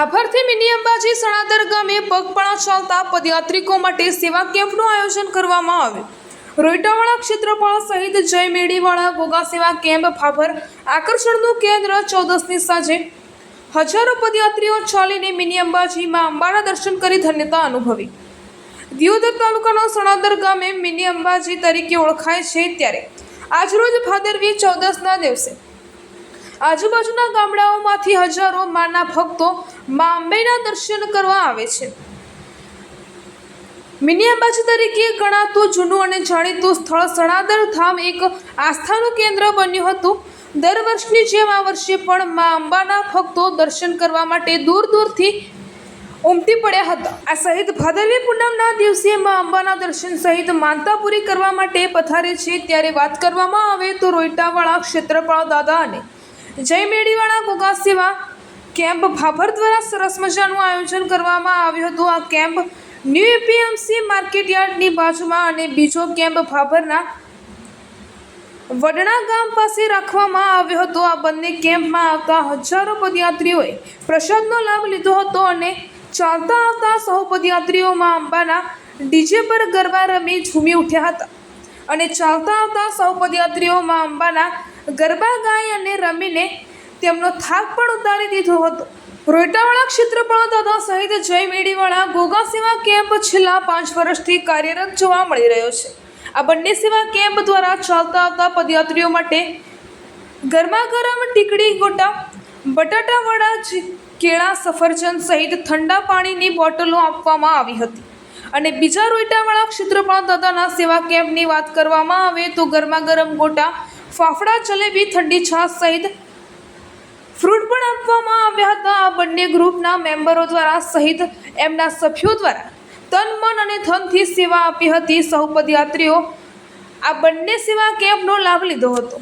ભાભરથી mini Ambaji Sanadar ગામે પગપણા ચાલતા પદયાત્રિકો માટે સેવા કેમ્પનું આયોજન કરવામાં આવ્યું. રોઈટાવાળા ક્ષેત્રપાળ સહિત જય મેળીવાળા ગોગા સેવા કેમ્પ ફાભર આકર્ષણનું કેન્દ્ર ચૌદસની સાંજે. હજારો પદયાત્રીઓ ચાલીને મિની અંબાજીમાં અંબાના દર્શન કરી ધન્યતા અનુભવી. દિયોદર તાલુકાના સણાદર ગામે મિની અંબાજી તરીકે ઓળખાય છે ત્યારે. આજરોજ ભાદરવી ચૌદસના દિવસે. આજુબાજુના ગામડાઓમાંથી હજારો માના ભક્તો મા અંબેના દર્શન કરવા આવે છે. મિની અંબાજી તરીકે ગણાતું જૂનું અને જાણીતું સ્થળ સણાદર ધામ એક આસ્થાનું કેન્દ્ર બન્યું હતું. દર વર્ષની જેમ આ વર્ષે પણ મા અંબાના ભક્તો દર્શન કરવા માટે દૂર દૂરથી ઉમટી પડ્યા હતા. આ સહિત ભાદરવી પૂનમના દિવસે મા અંબાના દર્શન સહિત માનતા પૂરી કરવા માટે પથારે છે. ત્યારે વાત કરવામાં આવે તો રોઈટાવાળા ક્ષેત્રપાળ દાદા અને જય મેળીવાળા ગોગા સેવા કેમ્પ ભાભર દ્વારા સરસ મજાનું આયોજન કરવામાં આવ્યું હતું. આ કેમ્પ ન્યૂ એપીએમસી માર્કેટ યાર્ડની બાજુમાં અને બીજો કેમ્પ ભાભરના વડણા ગામ પાસે રાખવામાં આવ્યો હતો. આ બંને કેમ્પમાં આવતા હજારો પદયાત્રીઓએ પ્રસાદનો લાભ લીધો હતો અને ચાલતા આવતા સૌ પદયાત્રીઓમાં અંબાના ડીજે પર ગરબા રમી ઝૂમી ઉઠ્યા હતા. અને ચાલતા આવતા સૌ પદયાત્રીઓમાં અંબાના ગરબા ગાઈ અને રમીને તેમનો થાક પણ ઉતારી દીધો હતો. રોઈટાવાળા ક્ષેત્રપાળ દાદા સહિત જય મેડીવાળા ગોગા સેવા કેમ્પ છેલ્લા પાંચ વર્ષથી કાર્યરત જોવા મળી રહ્યો છે. આ બંને સેવા કેમ્પ દ્વારા ચાલતા આવતા પદયાત્રીઓ માટે ગરમા ગરમ ટીકડી ગોટા બટાટાવડા કેળા, સફરજન સહિત ઠંડા પાણીની બોટલો આપવામાં આવી હતી. અને બીજા રોઈટાવાળા ક્ષેત્રપાળ દાદાના સેવા કેમ્પની વાત કરવામાં આવે તો ગરમા ગરમ ગોટા ફાફડા, જલેબી, ઠંડી છાશ સહિત ફ્રૂટ પણ આપવામાં આવ્યા હતા. આ બંને ગ્રુપના મેમ્બરો દ્વારા સહિત એમના સભ્યો દ્વારા તન, મન અને ધનથી સેવા આપી હતી સૌ પદયાત્રીઓ આ બંને સેવા કેમ્પનો લાભ લીધો હતો.